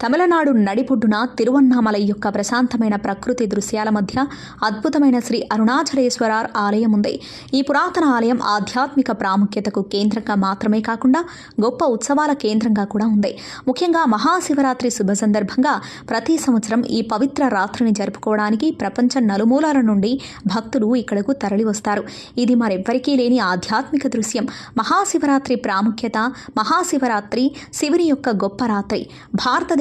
తమిళనాడు నడిపొడ్డున తిరువన్నామలై యొక్క ప్రశాంతమైన ప్రకృతి దృశ్యాల మధ్య అద్భుతమైన శ్రీ అరుణాచలేశ్వరార్ ఆలయం ఉంది. ఈ పురాతన ఆలయం ఆధ్యాత్మిక ప్రాముఖ్యతకు కేంద్రంగా మాత్రమే కాకుండా గొప్ప ఉత్సవాల కేంద్రంగా కూడా ఉంది. ముఖ్యంగా మహాశివరాత్రి శుభ సందర్భంగా ప్రతి సంవత్సరం ఈ పవిత్ర రాత్రిని జరుపుకోవడానికి ప్రపంచ నలుమూలల నుండి భక్తులు ఇక్కడకు తరలి వస్తారు ఇది మరెవ్వరికీ లేని ఆధ్యాత్మిక దృశ్యం. మహాశివరాత్రి ప్రాముఖ్యత మహాశివరాత్రి శివుని యొక్క గొప్ప రాత్రి.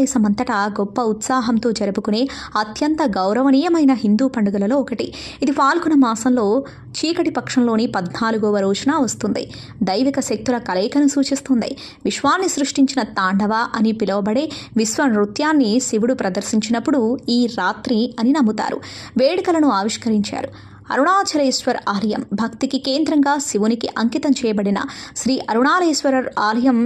భారతదేశమంతటా గొప్ప ఉత్సాహంతో జరుపుకునే అత్యంత గౌరవనీయమైన హిందూ పండుగలలో ఒకటి. ఇది పాల్గొన మాసంలో చీకటి పక్షంలోని పద్నాలుగవ రోజున వస్తుంది. దైవిక శక్తుల కలయికను సూచిస్తుంది. విశ్వాన్ని సృష్టించిన తాండవ అని పిలువబడే విశ్వ నృత్యాన్ని శివుడు ప్రదర్శించినప్పుడు ఈ రాత్రి అని నమ్ముతారు. వేడుకలను ఆవిష్కరించారు. అరుణాచలేశ్వర్ ఆలయం భక్తికి కేంద్రంగా శివునికి అంకితం చేయబడిన శ్రీ అరుణాలేశ్వరర్ ఆలయం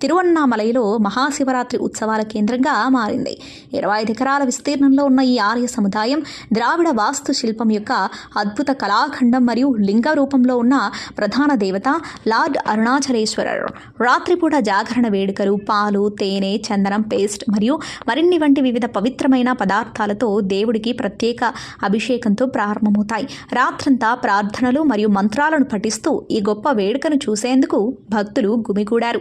తిరువన్నామలైలో మహాశివరాత్రి ఉత్సవాల కేంద్రంగా మారింది. ఇరవై ఐదు ఎకరాల విస్తీర్ణంలో ఉన్న ఈ ఆలయ సముదాయం ద్రావిడ వాస్తు శిల్పం యొక్క అద్భుత కళాఖండం మరియు లింగ రూపంలో ఉన్న ప్రధాన దేవత లార్డ్ అరుణాచలేశ్వరరు. రాత్రిపూట జాగరణ వేడుకలు పాలు తేనె చందనం పేస్ట్ మరియు మరిన్ని వంటి వివిధ పవిత్రమైన పదార్థాలతో దేవుడికి ప్రత్యేక అభిషేకంతో ప్రారంభమవుతాయి. రాత్రంతా ప్రార్థనలు మరియు మంత్రాలను పఠిస్తూ ఈ గొప్ప వేడుకను చూసేందుకు భక్తులు గుమిగూడారు.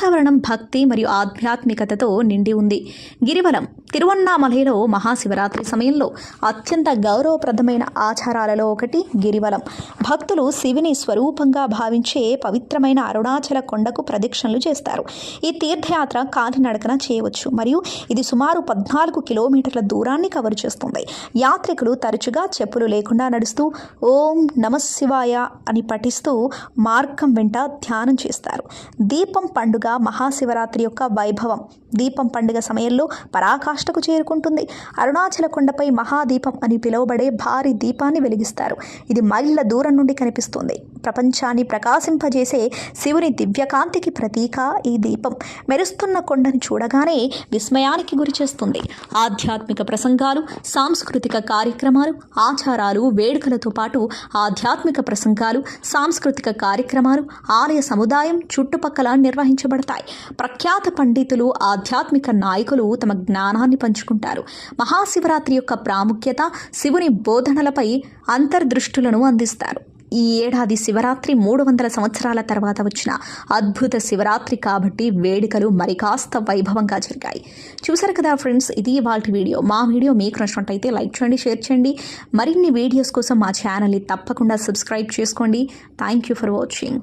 వాతావరణం భక్తి మరియు ఆధ్యాత్మికతతో నిండి ఉంది. గిరివలం తిరువన్నామలైలో మహాశివరాత్రి సమయంలో అత్యంత గౌరవప్రదమైన ఆచారాలలో ఒకటి గిరివలం భక్తులు శివుని స్వరూపంగా భావించే పవిత్రమైన అరుణాచల కొండకు ప్రదక్షిణలు చేస్తారు. ఈ తీర్థయాత్ర కాలినడకన చేయవచ్చు మరియు ఇది సుమారు పద్నాలుగు కిలోమీటర్ల దూరాన్ని కవర్ చేస్తుంది. యాత్రికులు తరచుగా చెప్పులు లేకుండా నడుస్తూ ఓం నమ శివాయ అని పఠిస్తూ మార్గం వెంట ధ్యానం చేస్తారు. దీపం పండుగ పండుగ మహాశివరాత్రి యొక్క వైభవం. దీపం పండుగ సమయంలో పరాకాష్ఠకు చేరుకుంటుంది. అరుణాచల కొండపై మహాదీపం అని పిలువబడే భారీ దీపాన్ని వెలిగిస్తారు. ఇది మైళ్ళ దూరం నుండి కనిపిస్తుంది. ప్రపంచాన్ని ప్రకాశింపజేసే శివుని దివ్యకాంతికి ప్రతీక ఈ దీపం. మెరుస్తున్న కొండను చూడగానే విస్మయానికి గురిచేస్తుంది ఆధ్యాత్మిక ప్రసంగాలు సాంస్కృతిక కార్యక్రమాలు ఆచారాలు వేడుకలతో పాటు ఆధ్యాత్మిక ప్రసంగాలు సాంస్కృతిక కార్యక్రమాలు ఆలయ సముదాయం చుట్టుపక్కల నిర్వహించబడతాయి. ప్రఖ్యాత పండితులు ఆధ్యాత్మిక నాయకులు తమ జ్ఞానాన్ని పంచుకుంటారు. మహాశివరాత్రి యొక్క ప్రాముఖ్యత శివుని బోధనలపై అంతర్దృష్టులను అందిస్తారు. ఈ ఏడాది శివరాత్రి మూడు వందల సంవత్సరాల తర్వాత వచ్చిన అద్భుత శివరాత్రి కాబట్టి వేడుకలు మరి కాస్త వైభవంగా జరిగాయి. చూసారు కదా ఫ్రెండ్స్ ఇది వాళ్ళ వీడియో. మా వీడియో మీకు నచ్చినట్టయితే లైక్ చేయండి షేర్ చేయండి. మరిన్ని వీడియోస్ కోసం మా ఛానల్ని తప్పకుండా సబ్స్క్రైబ్ చేసుకోండి. Thank you for watching